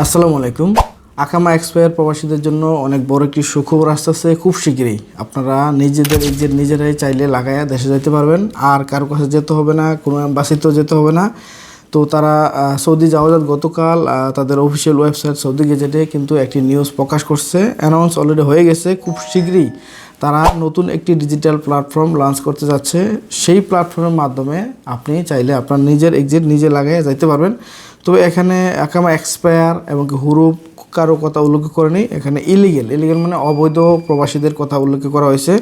আসসালামু আলাইকুম। আকামা এক্সপায়ার প্রবাসীদের জন্য অনেক বড় একটি সুখবর আসতেছে, খুব শীঘ্রই। আপনারা নিজেদের যে নিজেরাই চাইলে লাগাইয়া দেশে যেতে পারবেন, আর কারও কাছে যেতে হবে না, কোনো অ্যাম্বাসিতেও যেতে হবে না। তো তারা সৌদি জাওয়াজাত গতকাল তাদের অফিসিয়াল ওয়েবসাইট সৌদি গেজেটে কিন্তু একটি নিউজ প্রকাশ করছে। অ্যানাউন্স অলরেডি হয়ে গেছে, খুব শীঘ্রই তারা নতুন একটি ডিজিটাল প্ল্যাটফর্ম লঞ্চ করতে যাচ্ছে। সেই প্ল্যাটফর্মের মাধ্যমে আপনি চাইলে আপনার নিজের এক্সিট নিজে লাগাইয়া যাইতে পারবেন। তবে এখানে একামা এক্সপায়ার এবং হুরুপ কারও কথা উল্লেখ করেনি, এখানে ইলিগেল ইলিগেল মানে অবৈধ প্রবাসীদের কথা উল্লেখ করা হয়েছে।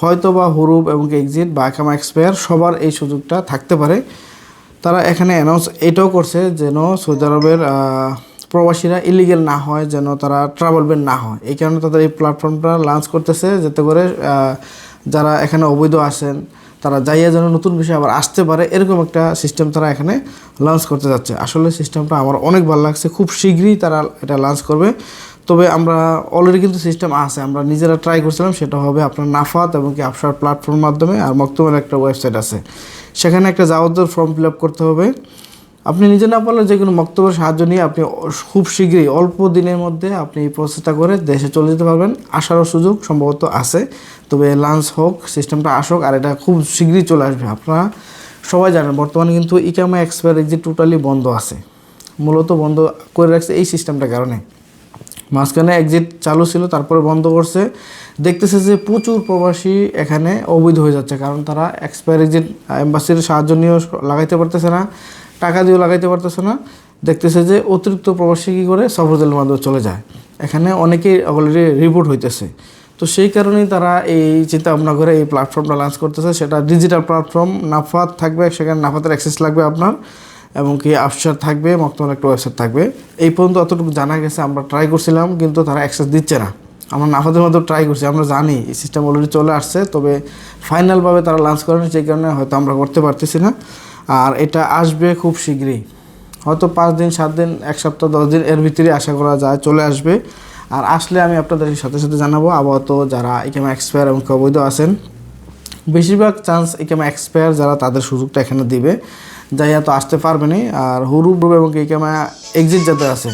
হয়তো বা হুরুপ এবং এক্সিট বা একামা এক্সপায়ার সবার এই সুযোগটা থাকতে পারে। তারা এখানে অ্যানাউন্স এটাও করছে যেন সৌদি আরবের প্রবাসীরা ইলিগেল না হয়, যেন তারা ট্রাভেল ব্যান না হয়। এই কারণে তাদের এই প্ল্যাটফর্মটা লঞ্চ করতেছে, যাতে করে যারা এখানে অবৈধ আসেন তারা যাইয়া যেন নতুন বিষয় আবার আসতে পারে, এরকম একটা সিস্টেম তারা এখানে লঞ্চ করতে যাচ্ছে। আসলে সিস্টেমটা আমার অনেক ভালো লাগছে, খুব শীঘ্রই তারা এটা লঞ্চ করবে। তবে আমরা অলরেডি কিন্তু সিস্টেম আছে, আমরা নিজেরা ট্রাই করছিলাম, সেটা হবে আপনার নাফাত এবং কি আপসার প্ল্যাটফর্মের মাধ্যমে, আর মক্তবের একটা ওয়েবসাইট আছে। সেখানে একটা যাওয়ার ফর্ম ফিল আপ করতে হবে। আপনি নিজে না পারলে যে কোনো বক্তব্যের সাহায্য নিয়ে আপনি খুব শীঘ্রই, অল্প দিনের মধ্যে আপনি এই প্রসেসটা করে দেশে চলে যেতে পারবেন। আসারও সুযোগ সম্ভবত আছে। তবে লাঞ্চ হোক সিস্টেমটা আসুক, আর এটা খুব শীঘ্রই চলে আসবে। আপনারা সবাই জানেন, বর্তমানে কিন্তু ইকামা এক্সপায়ার এক্সিট টোটালি বন্ধ আছে। মূলত বন্ধ করে রাখছে এই সিস্টেমটার কারণে। মাঝখানে এক্সিট চালু ছিল, তারপরে বন্ধ করছে। দেখতেছে যে প্রচুর প্রবাসী এখানে অবৈধ হয়ে যাচ্ছে, কারণ তারা এক্সপায়ার এক্সিট এম্বাসির সাহায্য নিয়েও লাগাইতে পারতেছে না। টাকা দিয়েও লাগাইতে পারতেছে না। দেখতেছে যে অতিরিক্ত প্রবাসী কী করে? সফর সফরজেলের মাধ্যমে চলে যায়। এখানে অনেকেই অলরেডি রিপোর্ট হইতেছে। তো সেই কারণেই তারা এই চিন্তা ভাবনা করে এই প্ল্যাটফর্মটা লঞ্চ করতেছে। সেটা ডিজিটাল প্ল্যাটফর্ম নাফাত থাকবে, সেখানে নাফাতের অ্যাক্সেস লাগবে আপনার এবং কি আফসার থাকবে মক্তমাল একটা ওয়েবসাইট থাকবে। এই পর্যন্ত অতটুকু জানা গেছে, আমরা ট্রাই করছিলাম, কিন্তু তারা অ্যাক্সেস দিচ্ছে না। আমরা নাফাতের মধ্যে ট্রাই করছি, আমরা জানি এই সিস্টেম অলরেডি চলে আসছে, তবে ফাইনালভাবে তারা লঞ্চ করেনি, সেই কারণে হয়তো আমরা করতে পারতেছি না। আর এটা আসবে খুব শীঘ্রই। হয়তো পাঁচ দিন, সাত দিন, এক সপ্তাহ, দশ দিন এর ভিতরে আশা করা যায় চলে আসবে। আর আসলে আমি আপনাদের সাথে সাথে জানাব, আপাতত যারা এখানে এক্সপায়ার এবং অবৈধ আছেন, বেশিরভাগ চান্স এখানে এক্সপায়ার যারা তাদের সুযোগটা এখানে দিবে। যাই তো আসতে পারবে না, আর হুরুপ এবং এখানে এক্সিট যাতে আছে